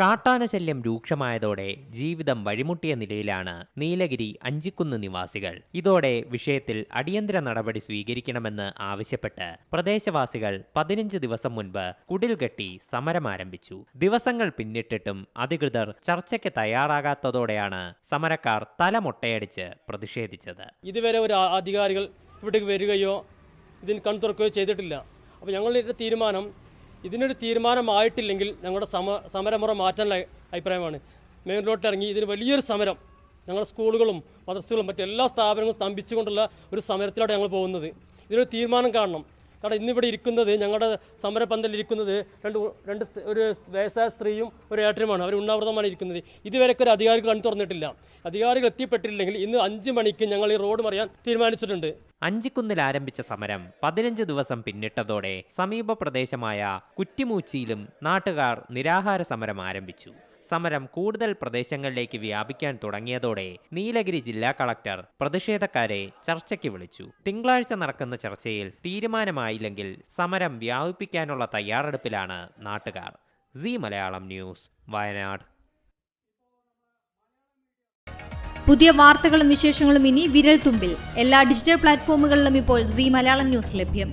കാട്ടാനശല്യം രൂക്ഷമായതോടെ ജീവിതം വഴിമുട്ടിയ നിലയിലാണ് നീലഗിരി അഞ്ചിക്കുന്ന് നിവാസികൾ. ഇതോടെ വിഷയത്തിൽ അടിയന്തര നടപടി സ്വീകരിക്കണമെന്ന് ആവശ്യപ്പെട്ട് പ്രദേശവാസികൾ പതിനഞ്ച് ദിവസം മുൻപ് കുടിൽ കെട്ടി സമരം ആരംഭിച്ചു ദിവസങ്ങൾ പിന്നിട്ടിട്ടും അധികൃതർ ചർച്ചയ്ക്ക് തയ്യാറാകാത്തതോടെയാണ് സമരക്കാർ തലമൊട്ടയടിച്ച് പ്രതിഷേധിച്ചത്. ഇതുവരെ ഒരു അധികാരികൾ ഇവിടേക്ക് വരികയോ ഇതിന് കൺ തുറക്കുകയോ ചെയ്തിട്ടില്ല. അപ്പോൾ ഞങ്ങളുടെ തീരുമാനം ഇതിനൊരു തീരുമാനമായിട്ടില്ലെങ്കിൽ ഞങ്ങളുടെ സമ സമരമുറ മാറ്റാനുള്ള അഭിപ്രായമാണ്. മേലോട്ട് ഇറങ്ങി ഇതിന് വലിയൊരു സമരം ഞങ്ങളുടെ സ്കൂളുകളും മദ്രസകളും മറ്റെല്ലാ സ്ഥാപനങ്ങളും സ്തംഭിച്ചുകൊണ്ടുള്ള ഒരു സമരത്തിലാണ് ഞങ്ങൾ പോകുന്നത്. ഇതിനൊരു തീരുമാനം കാണണം. കാരണം ഇന്നിവിടെ ഇരിക്കുന്നത് ഞങ്ങളുടെ സമരപന്തലിൽ ഇരിക്കുന്നത് രണ്ട് രണ്ട് ഒരു വയസ്സായ സ്ത്രീയും ഒരു ഏട്ടനുമാണ്. അവർ ഉണ്ണാവൃതമാണ് ഇരിക്കുന്നത്. ഇതുവരെയൊക്കെ ഒരു അധികാരികൾ കണ്ടു തുറന്നിട്ടില്ല. അധികാരികൾ എത്തിപ്പെട്ടില്ലെങ്കിൽ ഇന്ന് അഞ്ച് മണിക്ക് ഞങ്ങൾ ഈ റോഡ് മറിയാൻ തീരുമാനിച്ചിട്ടുണ്ട്. അഞ്ചിക്കുന്നിൽ ആരംഭിച്ച സമരം പതിനഞ്ച് ദിവസം പിന്നിട്ടതോടെ സമീപ പ്രദേശമായ കുറ്റിമൂച്ചിയിലും നാട്ടുകാർ നിരാഹാര സമരം ആരംഭിച്ചു. സമരം കൂടുതൽ പ്രദേശങ്ങളിലേക്ക് വ്യാപിക്കാൻ തുടങ്ങിയതോടെ നീലഗിരി ജില്ലാ കളക്ടർ പ്രതിഷേധക്കാരെ ചർച്ചയ്ക്ക് വിളിച്ചു. തിങ്കളാഴ്ച നടക്കുന്ന ചർച്ചയിൽ തീരുമാനമായില്ലെങ്കിൽ സമരം വ്യാപിപ്പിക്കാനുള്ള തയ്യാറെടുപ്പിലാണ് നാട്ടുകാർ. C Malayalam news Wayanad. പുതിയ വാർത്തകളും വിശേഷങ്ങളും ഇനി വിരൽ തുമ്പിൽ എല്ലാ ഡിജിറ്റൽ പ്ലാറ്റ്ഫോമുകളിലും ഇപ്പോൾ സി മലയാളം ന്യൂസ് ലഭ്യം.